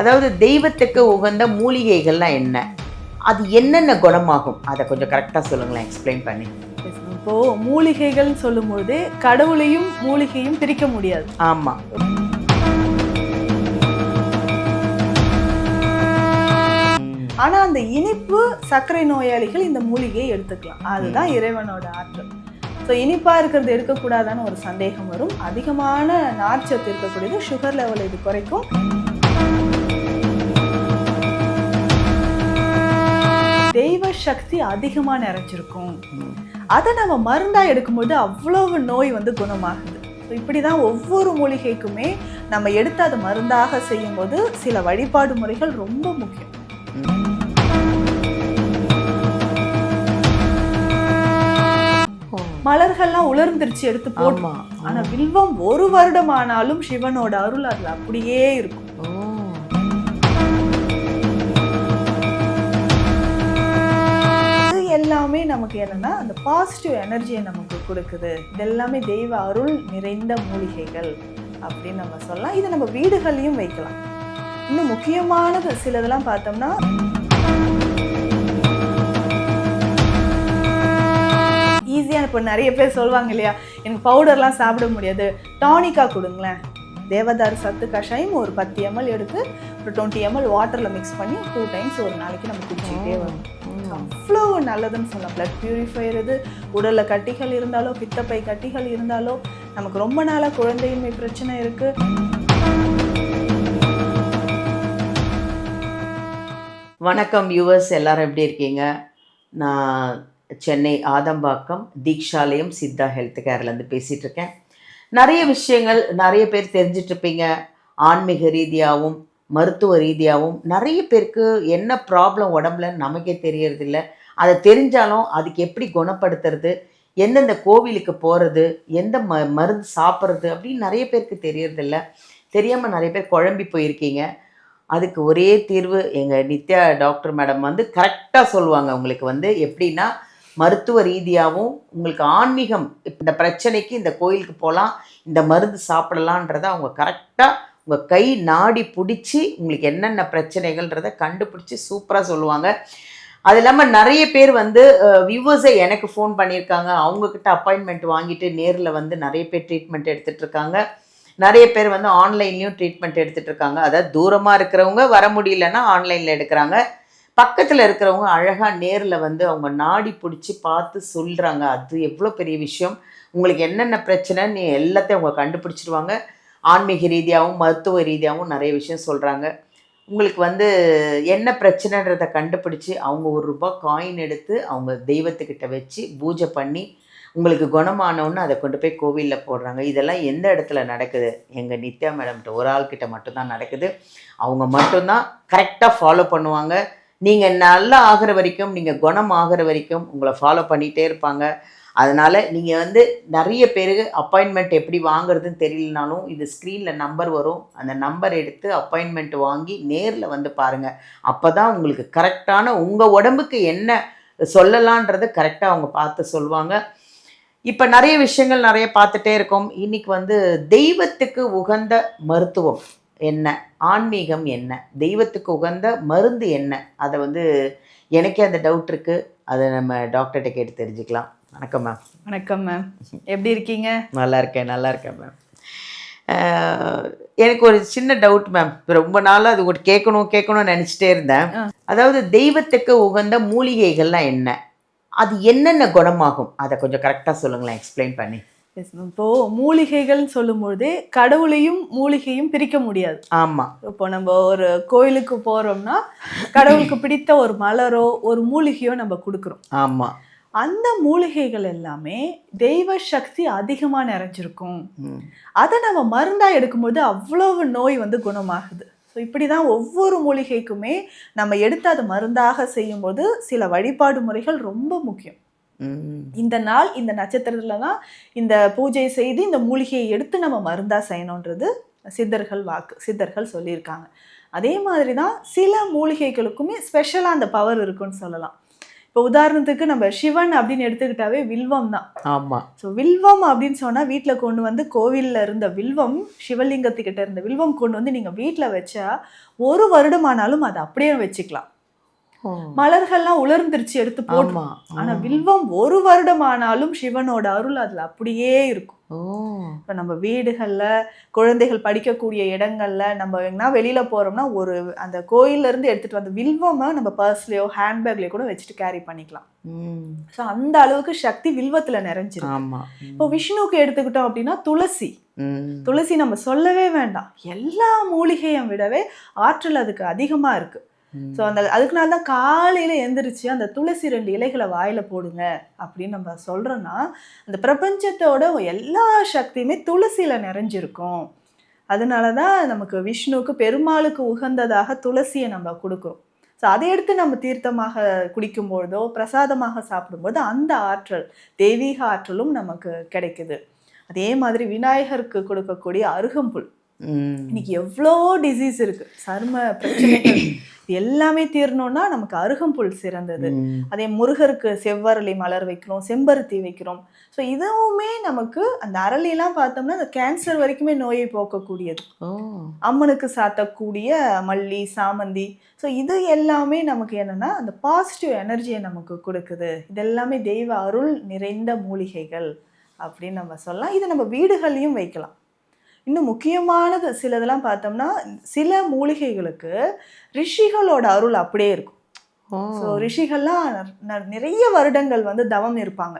அதாவது தெய்வத்துக்கு உகந்த மூலிகைகள்லாம் என்ன? அது என்னென்ன குணமாகும்? அதை கொஞ்சம் கரெக்டாக சொல்லுங்களேன் எக்ஸ்பிளைன் பண்ணி. இப்போ மூலிகைகள் சொல்லும்போது கடவுளையும் மூலிகையும் பிரிக்க முடியாது. ஆமாம் ஆனா அந்த இனிப்பு சர்க்கரை நோயாளிகள் இந்த மூலிகையை எடுத்துக்கலாம். அதுதான் இறைவனோட ஆற்றல். ஸோ இனிப்பா இருக்கிறது எடுக்கக்கூடாதான்னு ஒரு சந்தேகம் வரும். அதிகமான நார்ச்சத்து இருக்கக்கூடியது சுகர் லெவல் இது குறைக்கும். தெய்வ சக்தி அதிகமா நிறைஞ்சிருக்கும். அதை நம்ம மருந்தா எடுக்கும்போது அவ்வளவு நோய் வந்து குணமாகுது. இப்படி தான் ஒவ்வொரு மூலிகைக்குமே நம்ம எடுத்து அதை மருந்தாக செய்யும்போது சில வழிபாடு முறைகள் ரொம்ப முக்கியம். மலர்கள்லாம் உலர்ந்துருச்சு எடுத்து போட்டு. ஆமாம் ஆனா வில்வம் ஒரு வருடம் ஆனாலும் சிவனோட அருள் அதுல அப்படியே இருக்கும். எல்லாமே நமக்கு என்னன்னா அந்த பாசிட்டிவ் எனர்ஜியை நமக்கு கொடுக்குது. இது எல்லாமே தெய்வ அருள் நிறைந்த மூலிகைகள் அப்படின்னு நம்ம சொல்லலாம். இதை நம்ம வீடுகள்லையும் வைக்கலாம். இன்னும் முக்கியமானது சிலதெல்லாம் பார்த்தோம்னா ஈஸியாக இப்போ நிறைய பேர் சொல்லுவாங்க இல்லையா எனக்கு பவுடர்லாம் சாப்பிட முடியாது. டானிக்காக கொடுங்களேன். தேவதாரு சத்து கஷாயம் ஒரு பத்து எம்எல் எடுத்து ஒரு டுவெண்ட்டி எம்எல் வாட்டரில் மிக்ஸ் பண்ணி டூ டைம்ஸ் ஒரு நாளைக்கு நம்ம குடிச்சிக்கிட்டே வரும் அவ்வளோ நல்லதுன்னு சொல்லலாம். பிளட் பியூரிஃபையர் இது உடலில் கட்டிகள் இருந்தாலோ பித்தப்பை கட்டிகள் இருந்தாலோ நமக்கு ரொம்ப நாளாக குழந்தையின்மை பிரச்சனை இருக்குது வணக்கம் யூவர்ஸ் எல்லாரும் எப்படி இருக்கீங்க? நான் சென்னை ஆதம்பாக்கம் தீக்ஷாலயம் சித்தா ஹெல்த் கேர்லேருந்து பேசிகிட்டு இருக்கேன். நிறைய விஷயங்கள் நிறைய பேர் தெரிஞ்சிட்டு இருப்பீங்க. ஆன்மீக ரீதியாகவும் மருத்துவ ரீதியாகவும் நிறைய பேருக்கு என்ன ப்ராப்ளம் உடம்புல நமக்கே தெரியறதில்ல. அதை தெரிஞ்சாலும் அதுக்கு எப்படி குணப்படுத்துறது? எந்தெந்த கோவிலுக்கு போகிறது எந்த ம மருந்து சாப்பிட்றது? அப்படின்னு நிறைய பேருக்கு தெரியறதில்ல. தெரியாமல் நிறைய பேர் குழம்பி போயிருக்கீங்க. அதுக்கு ஒரே தீர்வு எங்கள் நித்யா டாக்டர் மேடம் வந்து கரெக்டாக சொல்லுவாங்க. உங்களுக்கு வந்து எப்படின்னா மருத்துவ ரீதியாகவும் உங்களுக்கு ஆன்மீகம் இந்த பிரச்சனைக்கு இந்த கோயிலுக்கு போகலாம் இந்த மருந்து சாப்பிடலான்றதை அவங்க கரெக்டாக உங்கள் கை நாடி பிடிச்சி உங்களுக்கு என்னென்ன பிரச்சனைகள்ன்றதை கண்டுபிடிச்சி சூப்பராக சொல்லுவாங்க. அது இல்லாமல் நிறைய பேர் வந்து வியூவர்ஸை எனக்கு ஃபோன் பண்ணியிருக்காங்க. அவங்கக்கிட்ட அப்பாயின்மெண்ட் வாங்கிட்டு நேரில் வந்து நிறைய பேர் ட்ரீட்மெண்ட் எடுத்துகிட்டு இருக்காங்க நிறைய பேர் வந்து ஆன்லைன்லேயும் ட்ரீட்மெண்ட் எடுத்துகிட்டு இருக்காங்க அதாவது தூரமாக இருக்கிறவங்க வர முடியலன்னா ஆன்லைனில் எடுக்கிறாங்க. பக்கத்தில் இருக்கிறவங்க அழகாக நேரில் வந்து அவங்க நாடி பிடிச்சி பார்த்து சொல்கிறாங்க அது எவ்வளோ பெரிய விஷயம். உங்களுக்கு என்னென்ன பிரச்சனைன்னு எல்லாத்தையும் அவங்க கண்டுபிடிச்சிடுவாங்க ஆன்மீக ரீதியாகவும் மருத்துவ ரீதியாகவும் நிறைய விஷயம் சொல்கிறாங்க உங்களுக்கு வந்து என்ன பிரச்சனைன்றதை கண்டுபிடிச்சி அவங்க ஒரு ரூபாய் காயின் எடுத்து அவங்க தெய்வத்துக்கிட்ட வச்சு பூஜை பண்ணி உங்களுக்கு குணமானவுன்னு அதை கொண்டு போய் கோவிலில் போடுறாங்க. இதெல்லாம் எந்த இடத்துல நடக்குது? எங்கள் நித்யா மேடம்கிட்ட ஒரு ஆள்கிட்ட மட்டும்தான் நடக்குது. அவங்க மட்டும்தான் கரெக்டாக ஃபாலோ பண்ணுவாங்க. நீங்கள் நல்லா ஆகிற வரைக்கும் நீங்கள் குணம் ஆகிற வரைக்கும் உங்களை ஃபாலோ பண்ணிகிட்டே இருப்பாங்க. அதனால் நீங்கள் வந்து நிறைய பேருக்கு அப்பாயின்மெண்ட் எப்படி வாங்குறதுன்னு தெரியலனாலும் இது ஸ்க்ரீனில் நம்பர் வரும். அந்த நம்பர் எடுத்து அப்பாயின்மெண்ட் வாங்கி நேரில் வந்து பாருங்கள் அப்போ தான் உங்களுக்கு கரெக்டான உங்கள் உடம்புக்கு என்ன சொல்லலான்றது கரெக்டாக அவங்க பார்த்து சொல்லுவாங்க. இப்போ நிறைய விஷயங்கள் நிறைய பார்த்துட்டே இருக்கோம். இன்றைக்கி வந்து தெய்வத்துக்கு உகந்த மருத்துவம் என்ன? ஆன்மீகம் என்ன? தெய்வத்துக்கு உகந்த மருந்து என்ன? அதை வந்து எனக்கே அந்த டவுட் இருக்குது அதை நம்ம டாக்டர்கிட்ட கேட்டு தெரிஞ்சுக்கலாம். வணக்கம் மேம் வணக்கம் மேம் எப்படி இருக்கீங்க? நல்லா இருக்கேன் நல்லா இருக்கேன் மேம் எனக்கு ஒரு சின்ன டவுட் மேம் ரொம்ப நாளாக அது ஒரு கேட்கணும் கேட்கணும்னு நினச்சிட்டே இருந்தேன். அதாவது தெய்வத்துக்கு உகந்த மூலிகைகள்லாம் என்ன? அது என்னென்ன குணமாகும்? அதை கொஞ்சம் கரெக்டாக சொல்லுங்களேன் எக்ஸ்பிளைன் பண்ணி. Yes, ma'am. இப்போ மூலிகைகள்னு சொல்லும்போது கடவுளையும் மூலிகையும் பிரிக்க முடியாது. ஆமாம் இப்போ நம்ம ஒரு கோயிலுக்கு போறோம்னா கடவுளுக்கு பிடித்த ஒரு மலரோ ஒரு மூலிகையோ நம்ம கொடுக்குறோம். ஆமாம் அந்த மூலிகைகள் எல்லாமே தெய்வ சக்தி அதிகமா நிறைஞ்சிருக்கும். அதை நம்ம மருந்தா எடுக்கும்போது அவ்வளவு நோய் வந்து குணமாகுது. ஸோ இப்படி தான் ஒவ்வொரு மூலிகைக்குமே நம்ம எடுத்து அதை மருந்தாக செய்யும்போது சில வழிபாடு முறைகள் ரொம்ப முக்கியம். இந்த நாள் இந்த நட்சத்திரத்துல தான் இந்த பூஜை செய்து இந்த மூலிகையை எடுத்து நம்ம மருந்தா செய்யணுன்றது சித்தர்கள் வாக்கு சித்தர்கள் சொல்லியிருக்காங்க. அதே மாதிரி தான் சில மூலிகைகளுக்குமே ஸ்பெஷலாக அந்த பவர் இருக்குன்னு சொல்லலாம். இப்போ உதாரணத்துக்கு நம்ம சிவன் அப்படின்னு எடுத்துக்கிட்டாவே வில்வம் தான். ஆமா. ஸோ வில்வம் அப்படின்னு சொன்னா வீட்ல கொண்டு வந்து கோவில்ல இருந்த வில்வம் சிவலிங்கத்துக்கிட்ட இருந்த வில்வம் கொண்டு வந்து நீங்க வீட்ல வச்சா ஒரு வருடமானாலும் அதை அப்படியே வச்சுக்கலாம். மலர்கள்லாம் உலர்ந்துருச்சு எடுத்து போட்டு. ஆமா ஆனா வில்வம் ஒரு வருடமானாலும் சிவனோட அருள் அதுல அப்படியே இருக்கும். இப்போ நம்ம வீடுகள்ல குழந்தைகள் படிக்கக்கூடிய இடங்கள்ல நம்ம எங்கன்னா வெளியில போறோம்னா ஒரு அந்த கோயில்ல இருந்து எடுத்துட்டு வந்த வில்வமை நம்ம பர்ஸ்லயோ ஹேண்ட்பேக்லயோ கூட வச்சுட்டு கேரி பண்ணிக்கலாம். ஸோ அந்த அளவுக்கு சக்தி வில்வத்துல நிறைஞ்சிருக்கு. ஆமா. இப்போ விஷ்ணுவுக்கு எடுத்துக்கிட்டோம் அப்படின்னா துளசி. துளசி நம்ம சொல்லவே வேண்டாம். எல்லா மூலிகையும் விடவே ஆற்றல் அதுக்கு அதிகமா இருக்கு. ஸோ அந்த அதுக்குனால தான் காலையில எந்திரிச்சு அந்த துளசி ரெண்டு இலைகளை வாயில போடுங்க அப்படின்னு நம்ம சொல்றோம்னா அந்த பிரபஞ்சத்தோட எல்லா சக்தியுமே துளசியில நிறைஞ்சிருக்கும். அதனால தான் நமக்கு விஷ்ணுவுக்கு பெருமாளுக்கு உகந்ததாக துளசியை நம்ம கொடுக்குறோம். ஸோ அதை எடுத்து நம்ம தீர்த்தமாக குடிக்கும்பொழுதோ பிரசாதமாக சாப்பிடும்போது அந்த ஆற்றல் தெய்வீக ஆற்றலும் நமக்கு கிடைக்குது. அதே மாதிரி விநாயகருக்கு கொடுக்கக்கூடிய அருகம்புல். இன்னைக்கு எவ்வளோ டிசீஸ் இருக்கு. சரும பிரச்சனைகள். எல்லாமே தீரணும்னா நமக்கு அருகம்புல் சிறந்தது. அதே முருகருக்கு செவ்வரளி மலர் வைக்கிறோம் செம்பருத்தி வைக்கிறோம். ஸோ இதுவுமே நமக்கு அந்த அரளியெல்லாம் பார்த்தோம்னா அந்த கேன்சர் வரைக்குமே நோயை போக்கக்கூடியது. அம்மனுக்கு சாத்தக்கூடிய மல்லி சாமந்தி. ஸோ இது எல்லாமே நமக்கு என்னன்னா அந்த பாசிட்டிவ் எனர்ஜியை நமக்கு கொடுக்குது. இதெல்லாமே தெய்வ அருள் நிறைந்த மூலிகைகள் அப்படின்னு நம்ம சொல்லலாம். இதை நம்ம வீடுகள்லையும் வைக்கலாம். இன்னும் முக்கியமானது சிலதெல்லாம் பார்த்தோம்னா சில மூலிகைகளுக்கு ரிஷிகளோட அருள் அப்படியே இருக்கும். ஸோ ரிஷிகள்லாம் நிறைய வருடங்கள் வந்து தவம் இருப்பாங்க.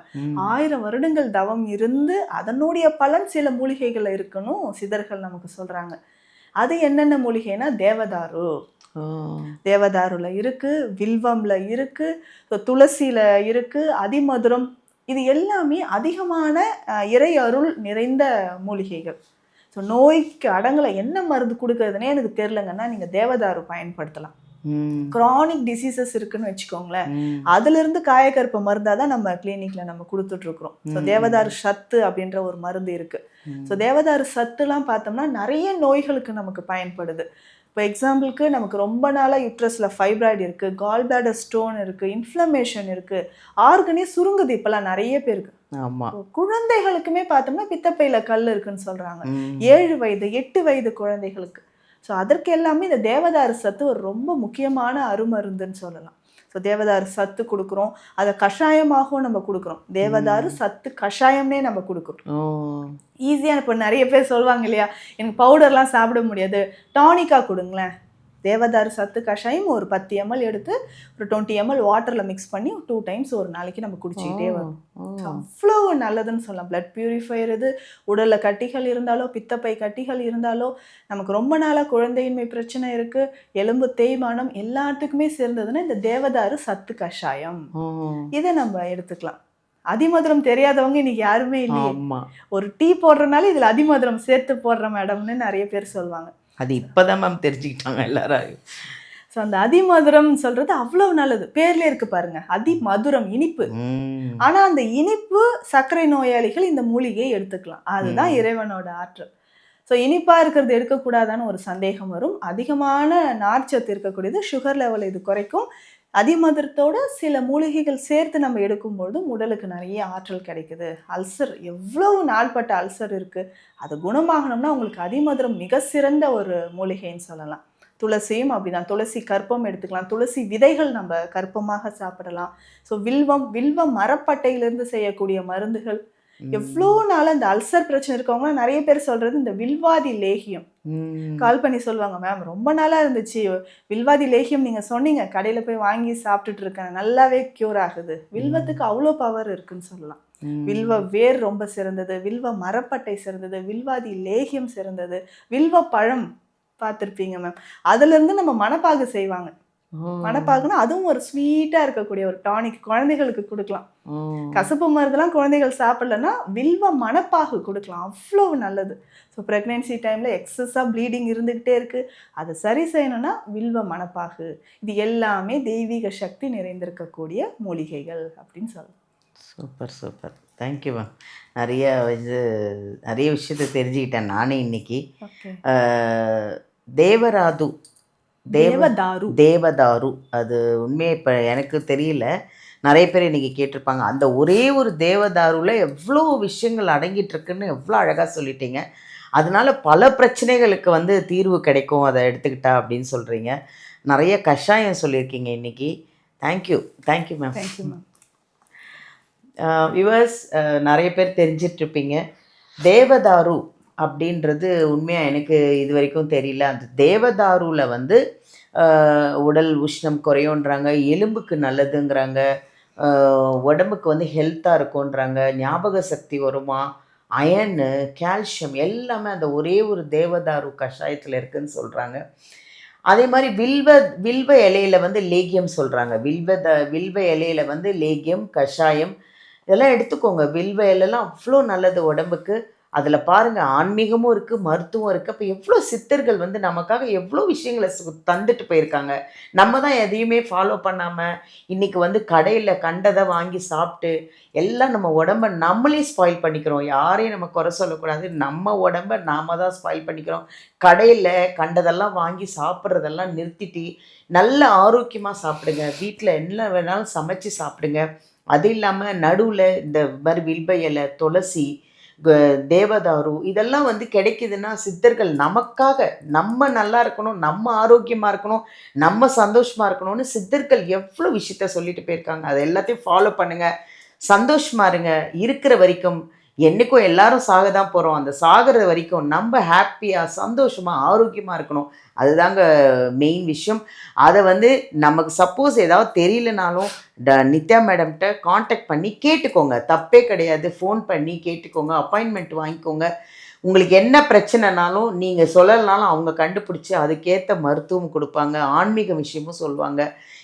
ஆயிரம் வருடங்கள் தவம் இருந்து அதனுடைய பலன் சில மூலிகைகள்ல இருக்கணும் சிதர்கள் நமக்கு சொல்றாங்க. அது என்னென்ன மூலிகைனா தேவதாரு. தேவதாருல இருக்கு வில்வம்ல இருக்கு துளசியில இருக்கு அதிமதுரம். இது எல்லாமே அதிகமான இறை அருள் நிறைந்த மூலிகைகள். ஸோ நோய்க்கு அடங்கலை. என்ன மருந்து கொடுக்கறதுனே எனக்கு தெரிலங்கன்னா நீங்க தேவதாரு பயன்படுத்தலாம். chronic டிசீசஸ் இருக்குன்னு வச்சுக்கோங்களேன். அதுல இருந்து காயக்கற்ப மருந்தா தான் நம்ம கிளினிக்ல நம்ம கொடுத்துட்டு இருக்கிறோம். ஸோ. தேவதாரு சத்து அப்படின்ற ஒரு மருந்து இருக்கு. ஸோ தேவதாரு சத்துலாம் பார்த்தோம்னா நிறைய நோய்களுக்கு நமக்கு பயன்படுது. இப்போ எக்ஸாம்பிளுக்கு நமக்கு ரொம்ப நாளாக யூட்ரஸில் ஃபைப்ராய்டு இருக்குது கால் பிளாடர் ஸ்டோன் இருக்குது இன்ஃப்ளமேஷன் இருக்குது ஆர்கனே சுருங்குது இப்போலாம் நிறைய பேருக்கு. ஆமா. இப்போ குழந்தைகளுக்குமே பார்த்தோம்னா பித்தப்பையில கல் இருக்குன்னு சொல்கிறாங்க ம், ஏழு வயது எட்டு வயது குழந்தைகளுக்கு. ஸோ அதற்கு எல்லாமே இந்த தேவதாரு சத்து ஒரு ரொம்ப முக்கியமான அருமருந்துன்னு சொல்லலாம். ஸோ தேவதாரு சத்து கொடுக்குறோம். அதை கஷாயமாகவும் நம்ம கொடுக்குறோம். தேவதாரு சத்து கஷாயம்னே நம்ம கொடுக்குறோம். ஈஸியாக இப்போ நிறைய பேர் சொல்லுவாங்க இல்லையா? எனக்கு பவுடர்லாம் சாப்பிட முடியாது. டானிக்கா கொடுங்களேன். தேவதாரு சத்து கஷாயம் ஒரு பத்து எம்எல் எடுத்து ஒரு டுவெண்ட்டி எம்எல் வாட்டரில் மிக்ஸ் பண்ணி டூ டைம்ஸ் ஒரு நாளைக்கு நம்ம குடிச்சிக்கிட்டே வரும் அவ்வளோ நல்லதுன்னு சொல்லலாம். பிளட் பியூரிஃபையர் இது உடலில் கட்டிகள் இருந்தாலோ பித்தப்பை கட்டிகள் இருந்தாலோ நமக்கு ரொம்ப நாளாக குழந்தையின்மை பிரச்சனை இருக்குது எலும்பு தேய்மானம் எல்லாத்துக்குமே சிறந்ததுன்னா இந்த தேவதாரு சத்து கஷாயம். இதை நம்ம எடுத்துக்கலாம். அதிமதுரம் தெரியாதவங்க இன்னைக்கு யாருமே இல்லையே. ஒரு டீ போடுறதுனால இதில் அதிமதுரம் சேர்த்து போடுற மேடம்னு நிறைய பேர் சொல்லுவாங்க. அது இப்பதான் மேம் தெரிஞ்சுக்கிட்டாங்க எல்லாரும் ஸோ அந்த அதிமதுரம் சொல்றது அவ்வளவு நல்லது. பேர்ல இருக்கு பாருங்க. அதிமதுரம் இனிப்பு. ஆனா அந்த இனிப்பு சர்க்கரை நோயாளிகள் இந்த மூலிகையை எடுத்துக்கலாம். அதுதான். இறைவனோட ஆற்றல். ஸோ இனிப்பா இருக்கிறது எடுக்கக்கூடாதான்னு ஒரு சந்தேகம் வரும். அதிகமான நார்ச்சத்து இருக்கக்கூடியது சுகர் லெவல் இது குறைக்கும். அதிமதுரத்தோட சில மூலிகைகள் சேர்த்து நம்ம எடுக்கும்பொழுதும் உடலுக்கு நிறைய ஆற்றல் கிடைக்குது. அல்சர் எவ்வளவு நாள்பட்ட அல்சர் இருக்குது அது குணமாகணும்னா உங்களுக்கு அதிமதுரம் மிக சிறந்த ஒரு மூலிகைன்னு சொல்லலாம். துளசியும் அப்படிதான். துளசி கற்பம் எடுத்துக்கலாம். துளசி விதைகள் நம்ம கற்பமாக சாப்பிடலாம். ஸோ வில்வம் வில்வ மரப்பட்டையிலிருந்து செய்யக்கூடிய மருந்துகள் எவ்வளோ நாள் அந்த அல்சர் பிரச்சனை இருக்கவங்க நிறைய பேர் சொல்றது இந்த வில்வாதி லேகியம். கால் பண்ணி சொல்லுவாங்க மேம் ரொம்ப நாளா இருந்துச்சு. வில்வாதி லேகியம் நீங்க சொன்னீங்க கடையில போய் வாங்கி சாப்பிட்டுட்டு இருக்கேன். நல்லாவே கியூர் ஆகுது. வில்வத்துக்கு அவ்வளோ பவர் இருக்குன்னு சொல்லலாம். வில்வ வேர் ரொம்ப சிறந்தது. வில்வ மரப்பட்டை சிறந்தது. வில்வாதி லேகியம் சிறந்தது. வில்வ பழம் பார்த்துருப்பீங்க மேம். அதுல இருந்து நம்ம மணப்பாகு செய்வாங்க. ஓ, மணப்பாகுன்னா அதுவும் ஒரு ஸ்வீட்டா இருக்கக்கூடிய ஒரு டானிக் குழந்தைகளுக்கு கொடுக்கலாம். கசப்பு மருந்துலாம் குழந்தைகள் சாப்பிடலன்னா வில்வ மணப்பாகு கொடுக்கலாம். அவ்வளோ நல்லது. ஸோ ப்ரெக்னென்சி டைமில் எக்ஸஸாக ப்ளீடிங் இருந்துக்கிட்டே இருக்குது அதை சரி செய்யணும்னா வில்வ மணப்பாகு இது எல்லாமே தெய்வீக சக்தி நிறைந்திருக்கக்கூடிய மூலிகைகள் அப்படின்னு சொல்லலாம். Super super. தேங்க்யூ மேம் நிறைய இது நிறைய விஷயத்த தெரிஞ்சுக்கிட்டேன் நானே இன்னைக்கு. தேவராது தேவ தேவதாரு. தேவதாரு. அது உண்மையே இப்போ எனக்கு தெரியல. நிறைய பேர் இன்றைக்கி கேட்டிருப்பாங்க. அந்த ஒரே ஒரு தேவதாருவில் எவ்வளோ விஷயங்கள் அடங்கிட்டு இருக்குன்னு எவ்வளோ அழகாக சொல்லிட்டீங்க. அதனால பல பிரச்சனைகளுக்கு வந்து தீர்வு கிடைக்கும். அதை எடுத்துக்கிட்டா அப்படின்னு சொல்கிறீங்க நிறைய கஷாயம் சொல்லியிருக்கீங்க இன்றைக்கி thank you thank you ma'am thank you ma'am viewers நிறைய பேர் தெரிஞ்சிட்ருப்பீங்க தேவதாரு அப்படின்றது உண்மையாக எனக்கு இது வரைக்கும் தெரியல. அந்த தேவதாருவில் வந்து உடல் உஷ்ணம் குறையுன்றாங்க எலும்புக்கு நல்லதுங்கிறாங்க உடம்புக்கு வந்து ஹெல்த்தாக இருக்கும்ன்றாங்க ஞாபக சக்தி வருமா அயனு கால்சியம் எல்லாமே அந்த ஒரே ஒரு தேவதாரு கஷாயத்தில் இருக்குதுன்னு சொல்கிறாங்க அதே மாதிரி வில்வ வில்வ இலையில வந்து லேகியம் சொல்கிறாங்க வில்வ த வில்வ இலையில வந்து லேகியம் கஷாயம் இதெல்லாம் எடுத்துக்கோங்க. வில்வ இலைலாம் அவ்வளோ நல்லது உடம்புக்கு. அதில் பாருங்கள் ஆன்மீகமும் இருக்குது மருத்துவம் இருக்குது அப்போ எவ்வளோ சித்தர்கள் வந்து நமக்காக எவ்வளோ விஷயங்களை தந்துட்டு போயிருக்காங்க. நம்ம தான் எதையுமே ஃபாலோ பண்ணாமல் இன்றைக்கி வந்து கடையில் கண்டதை வாங்கி சாப்பிட்டு எல்லாம் நம்ம உடம்ப நம்மளே ஸ்பாயில் பண்ணிக்கிறோம். யாரையும் நம்ம குறை சொல்லக்கூடாது. நம்ம உடம்ப நாம தான் ஸ்பாயில் பண்ணிக்கிறோம். கடையில் கண்டதெல்லாம் வாங்கி சாப்பிட்றதெல்லாம் நிறுத்திட்டு நல்ல ஆரோக்கியமாக சாப்பிடுங்க. வீட்டில் என்ன வேணாலும் சமைச்சு சாப்பிடுங்க. அது இல்லாமல் நடுவில் இந்த மாதிரி வில்ப இலை துளசி தேவதாரு இதெல்லாம் வந்து கிடைக்குதுன்னா சித்தர்கள் நமக்காக நம்ம நல்லா இருக்கணும் நம்ம ஆரோக்கியமாக இருக்கணும் நம்ம சந்தோஷமாக இருக்கணும்னு சித்தர்கள் எவ்வளோ விஷயத்த சொல்லிட்டு போயிருக்காங்க. அதை எல்லாத்தையும் ஃபாலோ பண்ணுங்கள் சந்தோஷமா இருங்க. இருக்கிற வரைக்கும் என்றைக்கும் எல்லாரும் சாக தான் போகிறோம் அந்த சாகிற வரைக்கும் நம்ம ஹாப்பியாக சந்தோஷமாக ஆரோக்கியமாக இருக்கணும். அதுதாங்க மெயின் விஷயம். அதை வந்து நமக்கு சப்போஸ் ஏதாவது தெரியலனாலும் ட நித்யா மேடம்கிட்ட காண்டாக்ட் பண்ணி கேட்டுக்கோங்க. தப்பே கிடையாது. ஃபோன் பண்ணி கேட்டுக்கோங்க. அப்பாயின்மெண்ட் வாங்கிக்கோங்க. உங்களுக்கு என்ன பிரச்சனைனாலும் நீங்கள் சொல்லலைனாலும் அவங்க கண்டுபிடிச்சி அதுக்கேற்ற மருத்துவம் கொடுப்பாங்க. ஆன்மீக விஷயமும் சொல்லுவாங்க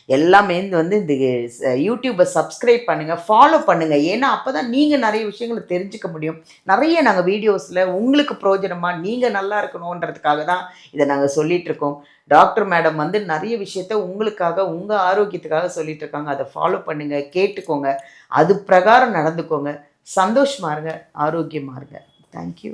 எல்லாமே வந்து இந்த யூடியூப்பை சப்ஸ்கிரைப் பண்ணுங்கள் ஃபாலோ பண்ணுங்கள் ஏன்னா அப்போ தான் நீங்கள் நிறைய விஷயங்களை தெரிஞ்சுக்க முடியும். நிறைய நாங்கள் வீடியோஸில் உங்களுக்கு பிரயோஜனமாக நீங்கள் நல்லா இருக்கணுன்றதுக்காக தான் இதை நாங்கள் சொல்லிகிட்ருக்கோம் டாக்டர் மேடம் வந்து நிறைய விஷயத்த உங்களுக்காக உங்கள் ஆரோக்கியத்துக்காக சொல்லிகிட்டு இருக்காங்க. அதை ஃபாலோ பண்ணுங்கள் கேட்டுக்கோங்க. அது பிரகாரம் நடந்துக்கோங்க. சந்தோஷமாக இருங்க ஆரோக்கியமாக இருங்க. தேங்க்யூ